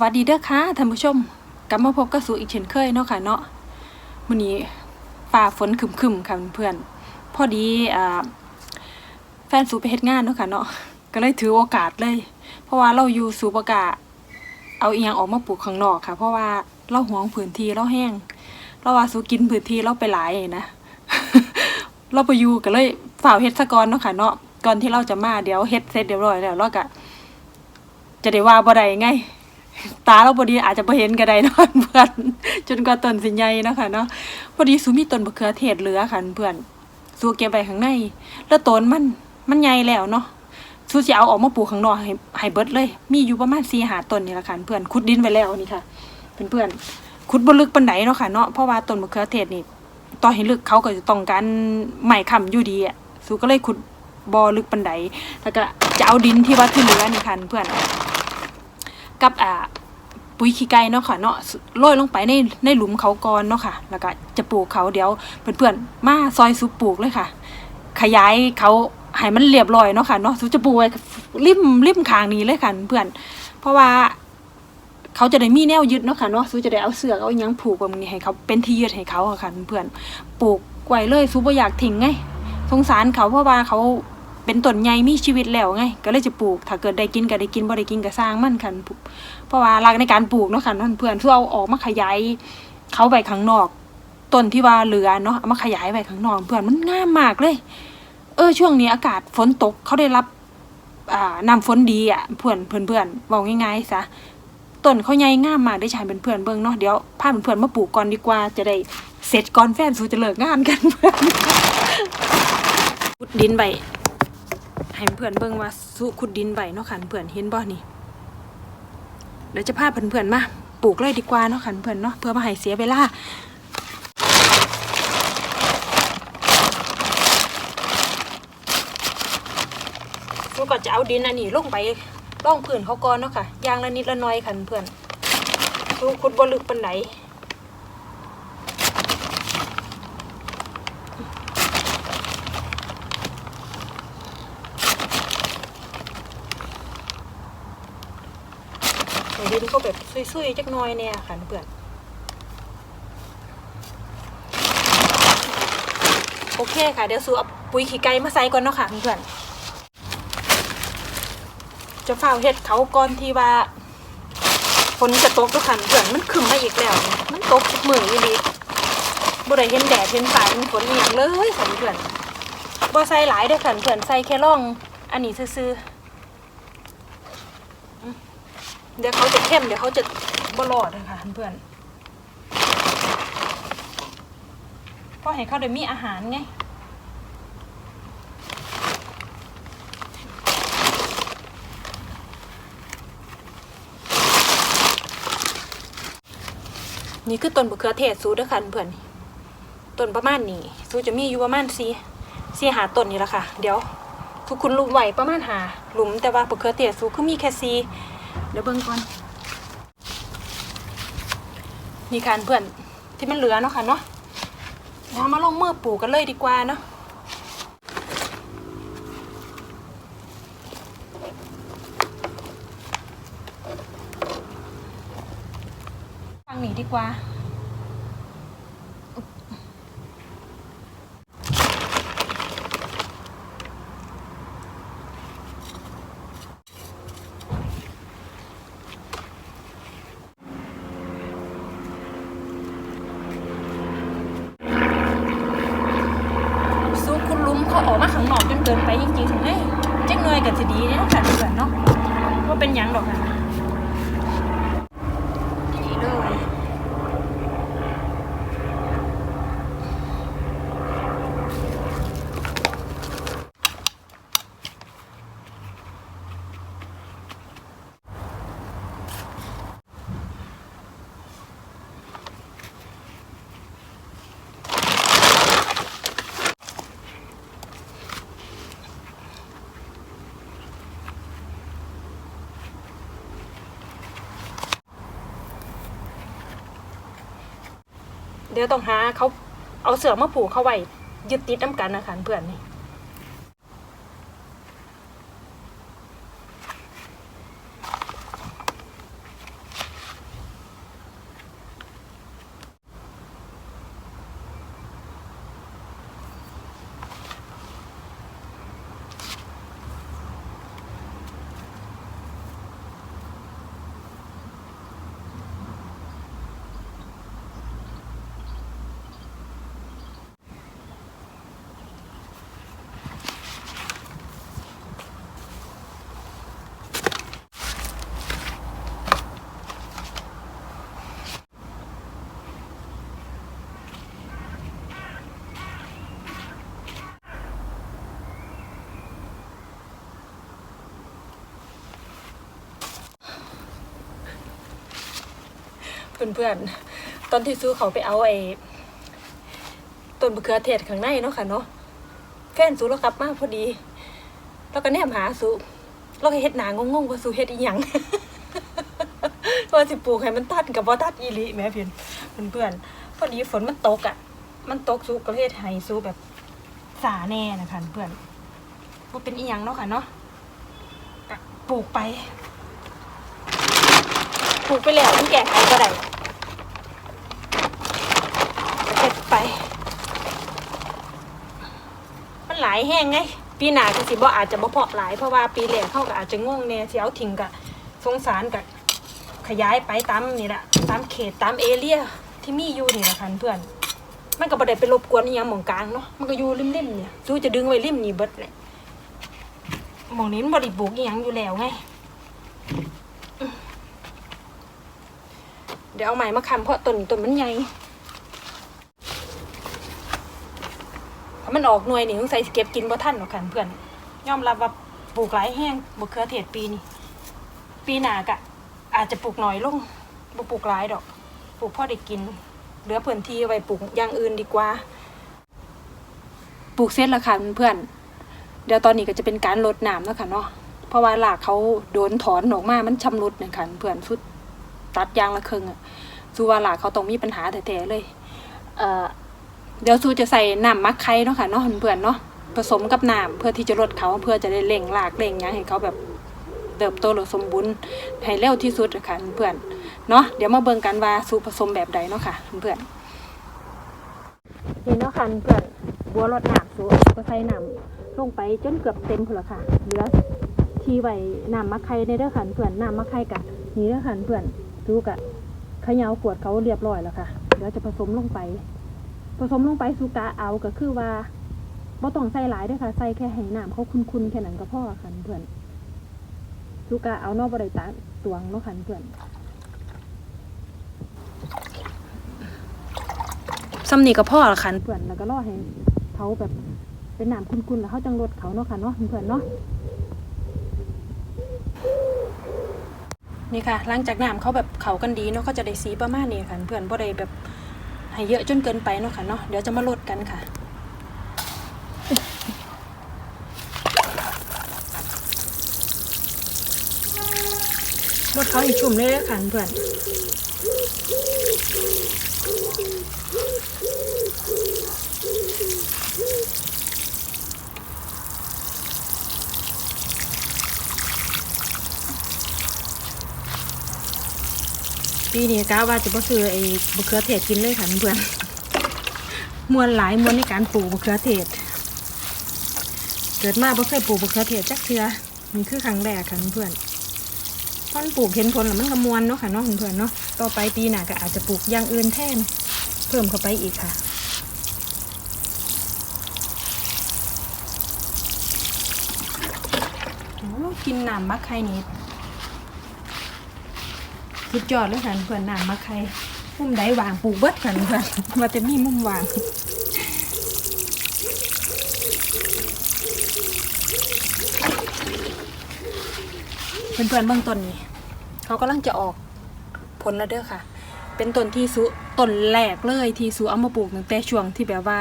สวัสดีเด้อค่ะท่านผู้ชมกลับมาพบกับสูอีกเช่นเคยเนาะค่ะเนาะมื้อนี้ฟ้าฝนคึมๆค่ะเพื่อนพอดีอแฟนสูไปเฮ็ดงานเนาะค่ะเนาะก็เลยถือโอกาสเลย เพราะว่าเราอยู่สูประกาเอาเอียงออกมาปลูกข้างนอกค่ะ เพราะว่าเราหวงพื้นที่เราแห้ง เราว่าสูกินพื้นที่เราไปหลายนะ เราไปอยู่ก็เลยฝ่าวเฮ็ดซะก่อนเนาะค่ะเนาะก่อนที่เราจะมาเดี๋ยวเฮ็ดเสร็จเรียบร้อยแล้วเราก็จะได้ว่าบ่ได้ไงตาเราบดีอาจจะบ่เห็นก็ได้เนาะเพื่อนจนกว่าต้นสิใหญ่เนาะค่ะเนาะพอดีสูมีต้นมะเขือเทศเหลือค่ะเพื่อนสูเก็บไว้ข้างใน แล้วต้นมันมันใหญ่แล้วเนาะสูสิเอาออกมาปลูกข้างนอกให้ให้เบิดเลย มีอยู่ประมาณ4 5ต้นนี่ละค่ะเพื่อนขุดดินไว้แล้วนี่ค่ะ เพื่อนๆ ขุดบ่ลึกปานใดเนาะค่ะเนาะเพราะว่าต้นมะเขือเทศนี่ต่อให้ลึกเขาก็จะต้องการไม้ค้ำอยู่ดีอะสูก็เลยขุดบ่ลึกปานใดแล้วก็จะเอาดินที่ว่าที่เหลือนี่ค่ะเพื่อนกับอ่าปุ๋ยขี้ไก่เนาะค่ะเนาะโรยลงไปในในหลุมเขาก่อนเนาะค่ะ แล้วก็จะปลูกเขาเดี๋ยวเพื่อนๆมาซอยซุปปลูกเลยค่ะ ขยายเขาให้มันเรียบร้อยเนาะค่ะเนาะซุจะปลูกไว้ริมริมคางนี้เลยค่ะเพื่อนเพราะว่า เขาจะได้มีแนวยึดเนาะค่ะเนาะซูจะได้เอาเสือกเอายังผูกแบบนี้ให้เขาเป็นที่ยึดให้เขาค่ะเพื่อนปลูกไว้เลยซูบ่อยากทิ้งไงสงสารเขาเพราะว่าเขาเป็นต้นใหญ่มีชีวิตแล้วไง ก็เลยจะปลูก ถ้าเกิดได้กินก็ได้กินบ่ได้กินก็สร้างมันค่ะเพราะว่ารักในการปลูกเนาะค่ะนั่นเพื่อนซูเอาออกมาขยายเขาไว้ข้างนอกต้นที่ว่าเหลือเนาะเอามาขยายไว้ข้างนอกเพื่อนมันงามมากเลย เออช่วงนี้อากาศฝนตกเขาได้รับอ่าน้ำฝนดีอะเพื่อนเพื่อนเพื่อนบอกง่ายๆซะ ต้นเขาใหญ่งามมากได้ใช้เป็นเพื่อนเบิ่งเนาะเดี๋ยวพาเพื่อนมาปลูกก่อนดีกว่าจะได้เสร็จก่อนแฟนสูจะเลิกงานกันเพื่อนขุดดินใบให้เพื่อนเบิ่งว่าสูขุดดินใบเนาะค่ะเพื่อนเห็นบ่นี่เดี๋ยวจะพาเพื่อนๆมาปลูกเลยดีกว่าเนาะค่ะเพื่อนเนาะเพื่อมาให้เสียเวลาสูก็จะเอาดินอันนี้ลงไป ร่องพื้นเขาก่อนเนาะค่ะยางละนิดละน้อยค่ะเพื่อนดูขุดบ่ลึกปานไหนดินก็แบบซุยๆจักน้อยเนี่ยค่ะเพื่อนโอเคค่ะ เดี๋ยวสูเอาปุ๋ยขี้ไก่มาใส่ก่อนเนาะค่ะเพื่อน จะเฝ้าเฮ็ดเขาก่อนที่ว่าฝนจะตกทุกขันเพื่อนมันขึ้นมาอีกแล้ว มันตกทุกมืออยู่ดีบ่ได้เห็นแดดเห็นสายมันฝนอหย่างเลยขันเพื่อนบ่ใส่หลายเด้อขันเพื่อนใส่แค่ร่อง อันนี้ซื่อๆเดี๋ยวเขาจะเข้มเดี๋ยวเขาจะบ่รอดเลยค่ะเพื่อนเพราะให้เขาได้มีอาหารไง นี่คือต้นมะเขือเทศสูด้อค่ะเพื่อนต้นประมาณนี้สูจะมีอยู่ประมาณสี่สี่หาต้นนี่แหละค่ะ เดี๋ยวทุกคุณลุมไหวประมาณหาหลุมแต่ว่ามะเขือเทศสูคือมีแค่สี่เดี๋ยวเบิ่งก่อนนี่ค่ะเพื่อนที่มันเหลือเนาะค่ะเนาะเรามาลงมือปลูกกันเลยดีกว่าเนาะฟังหนีดี กว่า ซุกคุณลุมเขาออกมาข้างนอกจนเกินไปจริงๆเฮ้ยเจ๊งหน่อยกันสิดีเนี่ยกันเพื่อนเนาะว่าเป็นยังดอกค่ะนี่เลย เดี๋ยวต้องหาเขาเอาเสือมาผูกเข้าไว้ยึดติดน้ำกันนะคะเพื่อนนี่ เพื่อนๆ ตอนที่ซูเขาไปเอาไอ้ต้นมะเขือเทศข้างในเนาะค่ะเนาะแฟนซูแล้วกลับมาพอดี แล้วก็แนมหาซูแล้วก็เฮ็ดหนางงๆว่าซูเฮ็ดอีหยังว่าสิปลูกให้มันตัดกับบ่ตัดอีหลีแม่เพื่อนเพื่อนๆพอดีฝนมันตกอะ มันตกซูก็เฮ็ดให้ซูแบบสาแน่นะคะเพื่อนว่าเป็นอีหยังเนาะค่ะเนาะปลูกไป ปลูกไปแล้วมันแก่ไขก็ได้เก็บไป มันหลายแห้งไง ปีหน้าก็สิบ่อาจจะบ่เพาะหลายเพราะว่าปีแรกเขาก็อาจจะงงแน่เสิเอาทิ้งก็สงสารก็ขยายไปตามนี่แหละตามเขตตามเอเรียที่มีอยู่นี่แหละค่ะเพื่อนมันก็บ่ได้ไปรบกวนอีหยังหม่องกลางเนาะมันก็อยู่ริมๆเนี่ยสู้จะดึงไว้ริมนี่เบิดแหละหม่องนี้มันบ่ได้ปลูกอีหยังอยู่แล้วไง เดี๋ยวเอาใหม่มาคำเพราะต้นนี้ต้นมันใหญ่ถ้ามันออกหน่วยนี่ต้องใส่เก็บกินบ่ทันหรอกค่ะเพื่อนยอมรับว่าปลูกหลายแห้งบะเขือเทศปีนี้ปีหนากะ อาจจะปลูกหน้อยลงบ่ปลูกหลายดอก ปลูกพอได้กิน เหลือพื้นที่ไว้ปลูกอย่างอื่นดีกว่า ปลูกเสร็จแล้วค่ะเพื่อนเดี๋ยวตอนนี้ก็จะเป็นการลดน้ำแล้วค่ะเนาะเพราะว่าหลากเขาโดนถอนออกมา มันชำรุดนี่ยค่ะเพื่อนสุด ตัดยางละครึ่งอะซูว่าหลาเขาต้องมีปัญหาแท้ๆเลยเเดี๋ยวซูจะใส่น้ำมักไข่เนาะค่ะเนาะเพื่อนเนาะผสมกับน้ำเพื่อที่จะลดเขาเพื่อจะได้เล่งรากเล่งยังให้เขาแบบเติบโตหรือสมบูรณ์ให้เร็วที่สุดะค่ะเพื่อนเนาะเดี๋ยวมาเบิ่งกันว่าสูตรผสมแบบใดเนาะค่ะเพื่อนนี่เนาะค่ะเพื่อนบัวรดน้ำสูก็ใส่น้ำลงไปจนเกือบเต็มพุ่นละค่ะเหลือที่ไว้น้ำมักไข่ในเด้อค่ะเพื่อนน้ำมักไข่กะนี่เด้อค่ะเพื่อน ดูกะเขยาวขวดเขาเรียบร้อยแล้วค่ะเดี๋ยวจะผสมลงไป ผสมลงไปสุกะเอาก็คือว่าบ่ต้องใส่หลายด้วยค่ะ ใส่แค่ให้น้ำเขาคุ้นๆแค่นั้นก็พอค่ะเพื่อนสุกะเอานอกบริตาตวงเนาะค่ะเพื่อนซ้ำนี่ก็พอละค่ะเพื่อนแล้วก็รอให้เขาแบบเป็นน้ำคุ้นๆแล้วเขาจังรดเขาเนาะค่ะเนาะเพื่อนเนาะ นี่ค่ะหลังจากน้ำเขาแบบเขากันดีเนาะเขาจะได้สีประมาณนี้ค่ะเพื่อนบ่ได้แบบให้เยอะจนเกินไปเนาะค่ะเนาะเดี๋ยวจะมาลดกันค่ะลดเขาอีกชุ่มเลยค่ะเพื่อน ปีนี้ก้าว่าจะบ่ซื้อไอ้บะเขือเทศกินเลยค่ะเพื่อนมวนหลายมวนในการปลูกบะเขือเทศ เกิดมาบ่เคยปลูกบะเขือเทศจักเทือนี่คือครั้งแรกค่ะเพื่อนพอนปลูกเห็นผลแล้วมันก็มวนเนาะค่ะเนาะเพื่อนเนาะต่อไปปีหน้าก็อาจจะปลูกอย่างอื่นแทน เพิ่มเข้าไปอีกค่ะกินน้ำมักไข่นี่ สุดยอดเลยค่ะเพื่อนน้ำมักไข่มุมใดวางปลูกเบิดค่ะเพื่อนว่าจะมีมุมวางเพื่อนๆเบื้องต้นนี่เขากำลังจะออกผลแล้วเด้อค่ะ เป็นต้นที่สุต้นแรกเลยที่สุเอามาปลูกตั้งแต่ช่วงที่แบบว่า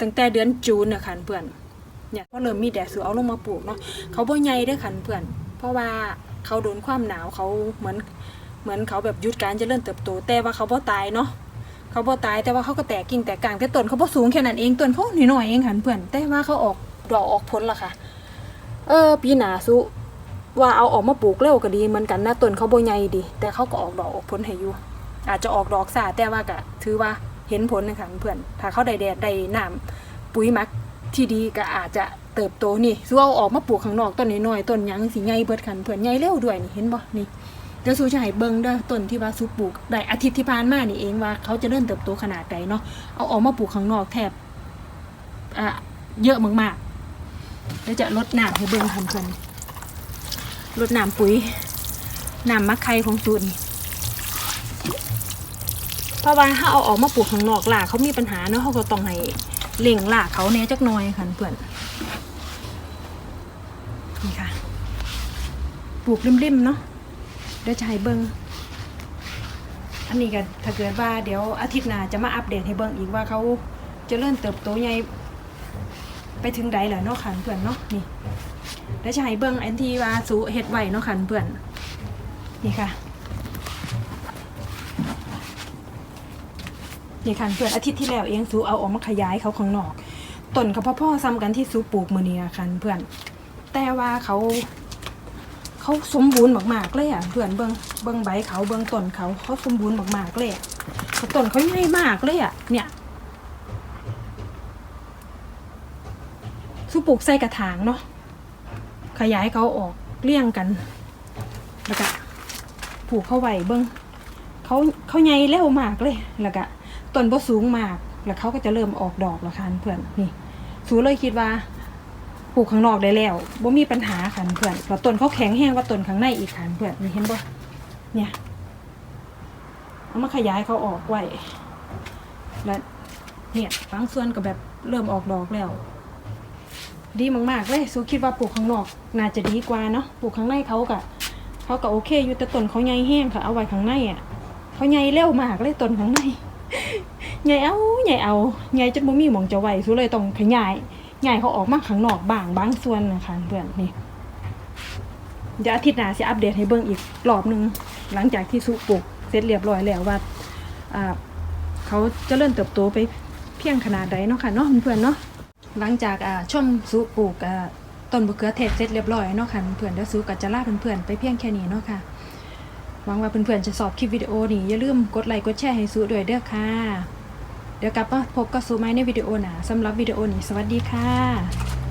ตั้งแต่เดือนจูนเนี่ยค่ะเพื่อนเนี่ยพอเริ่มมีแดดสุเอาลงมาปลูกเนาะเขาบ่ใหญ่ด้อค่ะเพื่อน เพราะว่าเขาโดนความหนาวเขาเหมือน เหมือนเขาแบบหยุดการจเจริญเติบโต แต่ว่าเขาบ่ตายเนาะเขาบ่ตายแต่ว่าเขาก็แตกกิ่งแตกกลางแต่ต้นเขาบ่สูงแค่นั้นเองต้นเขาหน่อยๆเองค่ะเพื่อนแต่ว่าเขาออกดอกออกผลละค่ะ เออปีหนาสุว่าเอาออกมาปลูกเร็วก็ดีเหมือนกันนะต้นเขาบ่ใหญ่ดี แต่เขาก็ออกดอกออกผลให้อยู่อาจจะออกดอกซาแต่ว่าก็ถือว่าเห็นผลนะคะเพื่อนถ้าเขาได้แดดได้น้ำปุ๋ยมักที่ดีก็อาจจะเติบโตนี่สู้เอาออกมาปลูกข้างนอกต้นน้อยๆต้นยังสิใหญ่เบิดคันเพื่อนใหญ่เร็วด้วยนี่เห็นบ่นี่ เดี๋ยวสู้จะให้เบิ่งเด้อต้นที่ว่าสูปลูกได้อาทิตย์ที่ผ่านมานี่เองว่าเขาจะเริ่มเติบโตขนาดใดเนาะเอาออกมาปลูกข้างนอกแทบอะเยอะมากๆเดี๋ยวจะลดน้ำให้เบิ่งคันเพื่อนลดน้ำปุ๋ยน้ำมักไข่ของสูนี่เพราะว่าถ้าเอาออกมาปลูกข้างนอกหลากเขามีปัญหาเนาะเขาก็ต้องให้เล่งหลากเขาแหน่จักหน่อยค่ะเพื่อนนี่ค่ะ ปลูกริมๆเนาะ เดี๋ยวจะให้เบิ้งอันนี้ก็ถ้าเกิดว่าเดี๋ยวอาทิตย์หน้าจะมาอัปเดตให้เบิ้งอีกว่าเขาจะเริ่มเติบโตใหญ่ไปถึงใดแล้วเนาะค่ะเพื่อนเนาะนี่เดี๋ยวจะให้เบิ้งอันที่ว่าสูเฮ็ดไหว้เนาะค่ะเพื่อนนี่ค่ะนี่ค่ะเพื่อนอาทิตย์ที่แล้วเองสูเอาออกมาขยายเขาข้างนอกต้นเขาพ่อๆซ้ำกันที่สูปลูกมือนี้ค่ะเพื่อน แต่ว่าเขา เขาสมบูรณ์มากๆเลยอะเพื่อนเบิ้งเบิ้งใบเขาเบิ้งต้นเขาเขาสมบูรณ์มากๆเลยอะต้นเขาใหญ่มากเลยอะ เนี่ยสูปลูกใส่กระถางเนาะขยายเขาออกเลี่ยงกัน แล้วก็ปลูกเข้าไว้เบิ้งเขาเขาใหญ่เร็วมากเลย แล้วก็ต้นบ่สูงมาก แล้วเขาก็จะเริ่มออกดอกแล้วค่ะเพื่อนนี่สูเลยคิดว่า ปลูกข้างนอกได้แล้วบ่มีปัญหาค่ะเพื่อนแล้วต้นเขาแข็งแห้งกว่าต้นข้างในอีกค่ะเพื่อนนี่เห็นบ่เนี่ยเอามาขยายเขาออกไว้แล้วเนี่ยบางส่วนก็แบบเริ่มออกดอกแล้ว ดีมากๆเลยสูคิดว่าปลูกข้างนอกน่าจะดีกว่าเนาะปลูกข้างในเขาก็เขาก็โอเค อยู่แต่ต้นเขาใหญ่แห้งค่ะเอาไว้ข้างในอะเขาใหญ่เร็วมากเลยต้นข้างในใหญ่เอาใหญ่เอาใหญ่จนบ่มีหมองจะไหวสุเลยต้องขยาย ใหญ่เขาออกมาข้างนอกบางบางส่วนนะคะเพื่อนนี่เดี๋ยวอาทิตย์หน้าสิอัปเดตให้เบิ่งอีกรอบหนึงหลังจากที่สุปลูกเสร็จเรียบร้อยแล้วว่าอ่าเขาจะเริ่มเติบโตไปเพียงขนาดใดเนาะค่ะเนาะเพื่อนเนาะหลังจากอ่าชมสุปลูกอ่าต้นมะเขือเทศเสร็จเรียบร้อยเนาะค่ะเพื่อนเดี๋ยวสุก็จะลาเพื่อนๆไปเพียงแค่นี้เนาะค่ะหวังว่าเพื่อนๆจะสอบคลิปวิดีโอนี้อย่าลืมกดไลค์กดแชร์ให้ซูด้วยเด้อค่ะ เดี๋ยวกลับมาพบกับซูไม้ในวิดีโอหนาสำหรับวิดีโอนี้สวัสดีค่ะ